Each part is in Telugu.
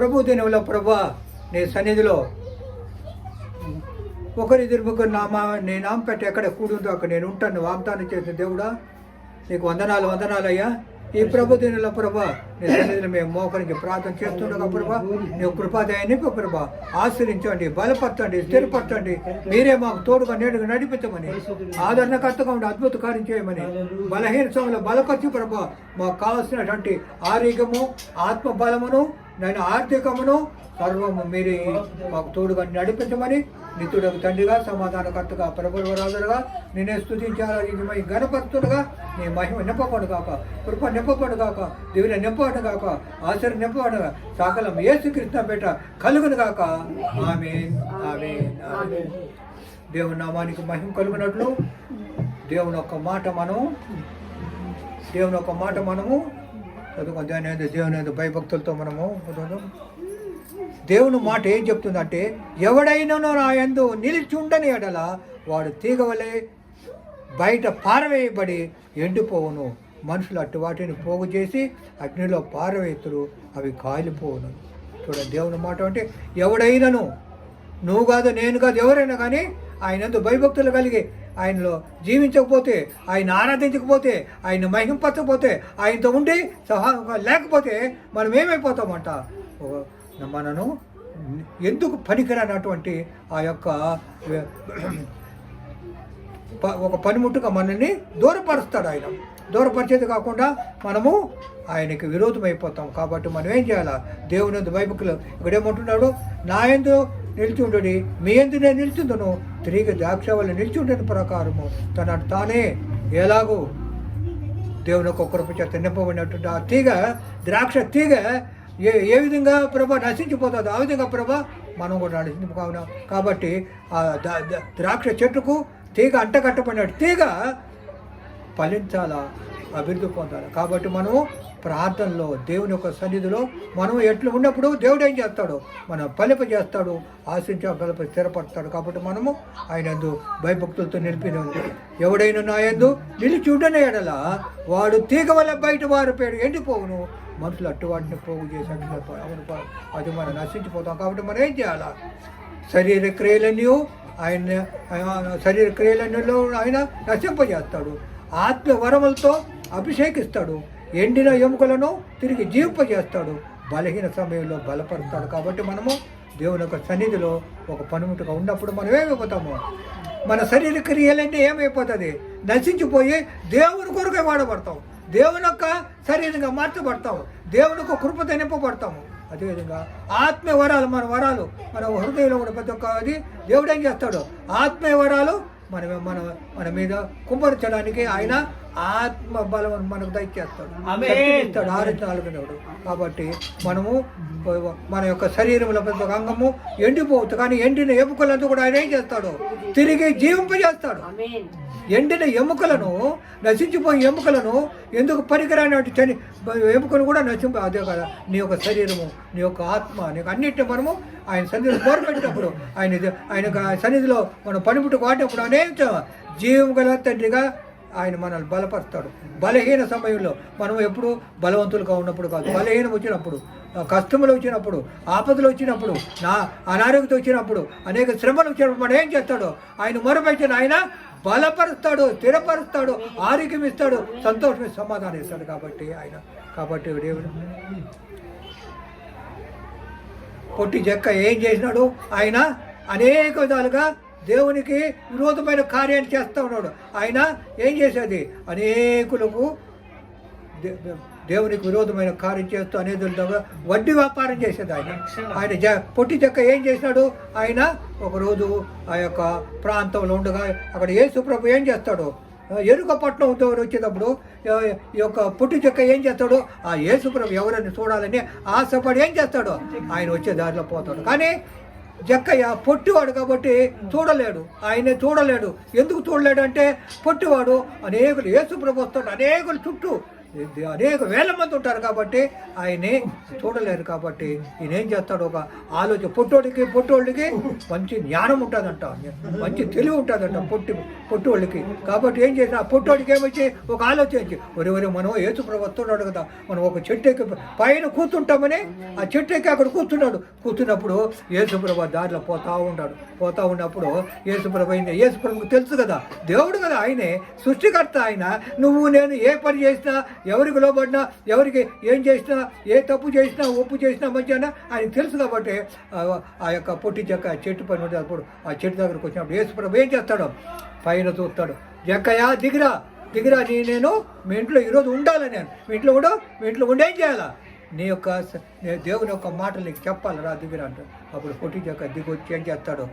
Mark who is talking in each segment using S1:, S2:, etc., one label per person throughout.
S1: ప్రభు దినంలో ప్రభా నీ సన్నిధిలో ఒకరిద్దరు ముగ్గురు నామా నీ నామ పెట్టి ఎక్కడ కూడుందో అక్కడ నేను ఉంటాను వాగ్దానం చేసిన దేవుడా నీకు వందనాలు వందనాలు అయ్యా ఈ ప్రభు దినంలో ప్రభా నీ సన్నిధిలో మేము మోకరించి ప్రార్థన చేస్తుండగా ప్రభా నీవు కృపాదయాన్ని ప్రభా. ఆశ్రయించండి బలపరచండి స్థిరపరచండి. మీరే మాకు తోడుగా నేడుగా నడిపించమని ఆదరణకర్తగా ఉండి అద్భుత కార్యం చేయమని బలహీన సమయంలో బలపరిచి ప్రభా మాకు కావాల్సినటువంటి ఆరోగ్యము ఆత్మ బలమును నేను ఆర్థికమును సర్వము మీరే మాకు తోడుగా నడిపించమని నిత్యుడకు తండ్రిగా సమాధానకర్తగా ప్రభురాజులుగా నేనే స్థుతించాలా ఇది మై గణపరుతుడుగా నీ మహిమ నింపబడు కాక కృప నింపబడు కాక దేవుని నింపబడు కాక ఆశ్చర్య నింపబడు సకలం ఏసుకృష్ణ పేట కలుగును కాక ఆమె ఆమె దేవుని నామానికి మహిమ కలుగునట్లు దేవుని యొక్క మాట మనం దేవుని యొక్క మాట మనము చదువుకో దేవుని దేవుని భయభక్తులతో మనము దేవుని మాట ఏం చెప్తుందంటే ఎవడైనానో నా ఎందు నిలిచి ఉండని ఎడల వాడు తీగవలే బయట పారవేయబడి ఎండిపోవును. మనుషులు అటు వాటిని పోగు చేసి అగ్నిలో పారవేతులు అవి కాలిపోవును. చూడండి దేవుని మాట అంటే ఎవడైనాను నువ్వు కాదు నేను కాదు ఎవరైనా కానీ ఆయనందు భయభక్తులు కలిగి ఆయనలో జీవించకపోతే ఆయన ఆరాధించకపోతే ఆయన మహింపచ్చకపోతే ఆయనతో ఉండి సహా లేకపోతే మనం ఏమైపోతామంట? మనను ఎందుకు పనికిరానటువంటి ఆ యొక్క ప- ఒక పనిముట్టుగా మనల్ని దూరపరుస్తాడు ఆయన. దూరపరిచేది కాకుండా మనము ఆయనకి విరోధం అయిపోతాం కాబట్టి మనం ఏం చేయాలా? దేవుని ఎందు ఇక్కడేమంటున్నాడు నా ఎందు నిలిచి ఉండడి. మీ ఎందు నేను నిలిచిందును తిరిగి ద్రాక్ష వల్ల నిలిచి ఉండని ప్రకారము. తన తానే ఎలాగో దేవుని ఒక కృప చేత నింపబడినటువంటి ఆ తీగ ద్రాక్ష తీగ ఏ ఏ విధంగా ప్రభ నశించిపోతుందో ఆ విధంగా ప్రభ మనం కూడా నడిచింది కావున. కాబట్టి ఆ ద్రాక్ష చెట్టుకు తీగ అంటకట్టబడిన తీగ ఫలించాలా అభివృద్ధి పొందాలి. కాబట్టి మనం ప్రార్థనలో దేవుని యొక్క సన్నిధిలో మనం ఎట్లు ఉన్నప్పుడు దేవుడు ఏం చేస్తాడు? మనం ఫలింప చేస్తాడు ఆశించే ఫలిప స్థిరపడతాడు కాబట్టి మనము ఆయన ఎందు భయభక్తులతో నిలిపిన ఎవడైనా నా ఎందు నిలిచి ఉండని ఎడల వాడు తీగ వల్ల బయట వారి పేరు ఎండిపోవును. మనుషులు అట్టు పోగు చేసి అవును అది మనం నశించిపోతాం కాబట్టి మనం ఏం చేయాలా? శరీర క్రియలన్నీ ఆయన ఆయన శరీర క్రియలన్నీలో ఆయన నశింపజేస్తాడు. ఆత్మ వరములతో అభిషేకిస్తాడు. ఎండిన ఎముకలను తిరిగి జీవింపజేస్తాడు. బలహీన సమయంలో బలపరుస్తాడు. కాబట్టి మనము దేవుని యొక్క సన్నిధిలో ఒక పనిముట్టుగా ఉన్నప్పుడు మనం ఏమైపోతాము? మన శరీర క్రియలంటే ఏమైపోతుంది? నశించిపోయి దేవుని కొరకే వాడబడతాం. దేవుని యొక్క శరీరంగా మార్చబడతాం. దేవుని యొక్క కృపతో నింపబడతాము అదేవిధంగా ఆత్మీయ వరాలు మన వరాలు. మన హృదయంలో ఉన్న ప్రతి ఒక్క అది దేవుడు ఏం చేస్తాడు? ఆత్మీయ వరాలు మన మన మన మీద కుమ్మరించడానికి ఆయన ఆత్మ బలం మనకు. శక్తిని ఇస్తాడు ఆరోగ్యాలు కాబట్టి మనము మన యొక్క శరీరంలో ప్రతి ఒక్క అంగము ఎండిపోవచ్చు. కానీ ఎండిన ఎముకలంతా కూడా ఆయన ఏం చేస్తాడు? తిరిగి జీవింపజేస్తాడు. ఎండిన ఎముకలను నశించిపోయిన ఎముకలను ఎందుకు పనికిరాని చని ఎముకలు కూడా నశింప అదే కదా నీ యొక్క శరీరము నీ యొక్క ఆత్మ నీకు అన్నిటిని మనము ఆయన సన్నిధిలో కోరపెట్టినప్పుడు ఆయన ఆయన సన్నిధిలో మనం పనిముట్టు వాడినప్పుడు అనేక జీవం గల తండ్రిగా ఆయన మనల్ని బలపరుస్తాడు. బలహీన సమయంలో మనం ఎప్పుడు బలవంతులుగా ఉన్నప్పుడు కాదు. బలహీనం వచ్చినప్పుడు కష్టములు వచ్చినప్పుడు ఆపదలు వచ్చినప్పుడు నా అనారోగ్యత వచ్చినప్పుడు అనేక శ్రమలు వచ్చినప్పుడు మనం ఏం చేస్తాడు ఆయన మొరపెట్టిన ఆయన బలపరుస్తాడు స్థిరపరుస్తాడు ఆరోగ్యం ఇస్తాడు సంతోషం సమాధానం ఇస్తాడు కాబట్టి ఆయన కాబట్టి దేవుడు పొట్టి చెక్క ఏం చేసినాడు? ఆయన అనేక విధాలుగా దేవునికి విరోధమైన కార్యాలు చేస్తూ ఉన్నాడు. ఆయన ఏం చేసేది? అనేకులకు దేవునికి విరోధమైన కార్యం చేస్తూ అనేది వడ్డీ వ్యాపారం చేసేది ఆయన. ఆయన జ పొట్టి చెక్క ఏం చేసినాడు ఆయన ఒకరోజు ఆ యొక్క ప్రాంతంలో ఉండగా అక్కడ యేసుప్రభు ఏం చేస్తాడు? ఎరుక పట్నం వచ్చేటప్పుడు ఆ, ఈ యొక్క పుట్టి చెక్క ఏం చేస్తాడు? ఆ యేసుప్రభు ఎవరైనా చూడాలని ఆశపడి ఏం చేస్తాడు? ఆయన వచ్చే దారిలో పోతాడు. కానీ జక్కయ్య పొట్టివాడు కాబట్టి చూడలేడు. ఆయనే చూడలేడు. ఎందుకు చూడలేడు అంటే పొట్టివాడు అనేకులు యేసుప్రభు వస్తాడు అనేకులు చుట్టూ అనేక వేల మంది ఉంటారు కాబట్టి ఆయన్ని చూడలేరు కాబట్టి ఈయన ఏం చేస్తాడు? ఒక ఆలోచన పొట్టోళ్ళకి పొట్టోళ్ళకి మంచి జ్ఞానం ఉంటుందంట. మంచి తెలివి ఉంటుందంట పొట్టి పొట్టోళ్ళకి. కాబట్టి ఏం చేసిన ఆ పొట్టోడికి ఏమొచ్చి ఒక ఆలోచించి ఒరే ఒరే మనం ఏసు ప్రభు వస్తున్నాడు కదా. మనం ఒక చెట్టు ఎక్కి పైన కూర్చుంటామని ఆ చెట్టు ఎక్కి అక్కడ కూర్చున్నాడు. కూర్చున్నప్పుడు ఏసుప్రభ దారిలో పోతా ఉన్నాడు. పోతా ఉన్నప్పుడు ఏసుప్రభ అయిన యేసుప్రభుకు తెలుసు కదా. దేవుడు కదా ఆయనే. సృష్టికర్త ఆయన. నువ్వు నేను ఏ పని చేసినా ఎవరికి లోబడినా ఎవరికి ఏం చేసినా ఏ తప్పు చేసినా ఒప్పు చేసినా మంచిగా ఆయన తెలుసు కాబట్టి ఆ- యొక్క పొట్టి చెక్క చెట్టు పని అప్పుడు ఆ చెట్టు దగ్గరకు వచ్చినప్పుడు యేసుప్రభు ఏం చేస్తాడు? పైన చూస్తాడు. జక్కయా దిగిరా దిగిరా నీ నేను మీ ఇంట్లో ఈరోజు ఉండాలి నేను. మీ ఇంట్లో కూడా మీ ఇంట్లో ఉండి ఏం చేయాలా? నీ యొక్క దేవుని యొక్క మాటలు నీకు చెప్పాలి రా దిగిరా అంటాడు. అప్పుడు పొట్టి చెక్క దిగి వచ్చి ఏం చేస్తాడు?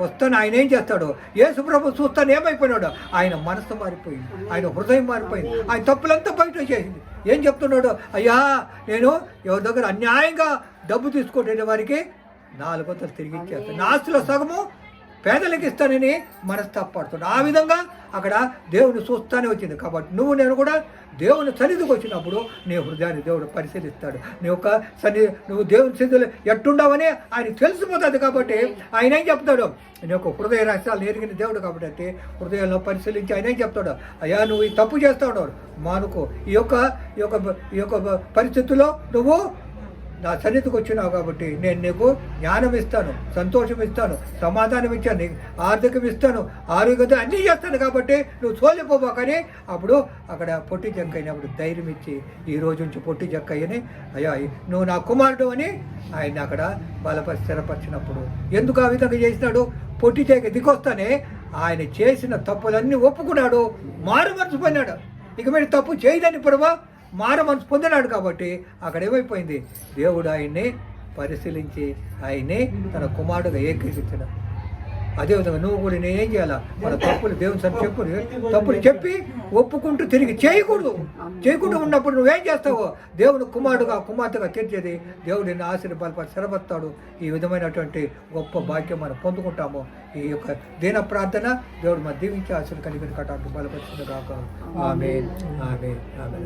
S1: వస్తాను. ఆయన ఏం చేస్తాడు? యేసుప్రభు చూస్తాను ఏమైపోయినాడు? ఆయన మనసు మారిపోయింది. ఆయన హృదయం మారిపోయింది. ఆయన తప్పులంతా బయట చేసింది ఏం చెప్తున్నాడు? అయ్యా నేను ఎవరి దగ్గర అన్యాయంగా డబ్బు తీసుకుంటున్న వారికి నాలుగు వందలు తిరిగి ఇచ్చేస్తాను. నా ఆస్తిలో సగము పేదలకు ఇస్తానని మనస్తాపడుతుంది ఆ విధంగా అక్కడ దేవుని చూస్తానే వచ్చింది. కాబట్టి నువ్వు నేను కూడా దేవుని సన్నిధికి వచ్చినప్పుడు నీ హృదయాన్ని దేవుడు పరిశీలిస్తాడు. నీ యొక్క సన్ని నువ్వు దేవుని సన్నిధిలో ఎట్టుండవని ఆయన తెలిసిపోతుంది కాబట్టి ఆయన ఏం చెప్తాడు? నీ యొక్క హృదయ రహస్యాలు ఎరిగిన దేవుడు కాబట్టి అయితే హృదయంలో పరిశీలించి ఆయన ఏం చెప్తాడు? అయ్యా నువ్వు ఈ తప్పు చేస్తాడు మానుకో. ఈ యొక్క ఈ యొక్క ఈ యొక్క పరిస్థితుల్లో నువ్వు నా సన్నిధికి వచ్చినావు కాబట్టి నేను నీకు జ్ఞానం ఇస్తాను సంతోషం ఇస్తాను సమాధానం ఇచ్చాను నీకు ఆర్థికం ఇస్తాను ఆరోగ్యత అన్నీ చేస్తాను కాబట్టి నువ్వు సోలిపోబాకని అప్పుడు అక్కడ పొట్టి చెక్క అయినప్పుడు ధైర్యం ఇచ్చి ఈ రోజు నుంచి పొట్టి చెక్క అయ్యా నువ్వు నా కుమారుడు అని ఆయన అక్కడ బలపరి స్థిరపరిచినప్పుడు ఎందుకు ఆ విధంగా చేసినాడు? పొట్టి చెక్క దిగొస్తానే ఆయన చేసిన తప్పులన్నీ ఒప్పుకున్నాడు మారు మనసు ఇక మీరు తప్పు చేయదని ప్రభా మార మనసు పొందినాడు కాబట్టి అక్కడ ఏమైపోయింది దేవుడు ఆయన్ని పరిశీలించి ఆయన్ని తన కుమారుడుగా ఏకీకరించాడు అదేవిధంగా నువ్వు కూడా నేను ఏం చేయాలా? మన తప్పులు దేవుని సరి చెప్పు తప్పులు చెప్పి ఒప్పుకుంటూ తిరిగి చేయకూడదు. చేయకుండా ఉన్నప్పుడు నువ్వేం చేస్తావో? దేవుడు కుమారుడుగా కుమార్తెగా తీర్చేది దేవుడు నిన్ను ఆశీర్వాదపడి స్థిరపడతాడు ఈ విధమైనటువంటి గొప్ప భాగ్యం మనం పొందుకుంటాము. ఈ యొక్క దీన ప్రార్థన దేవుడు మన దీవించి ఆశలు కలిగిన కటానికి బలపరిచింది కాక ఆమె ఆమె
S2: ఆమె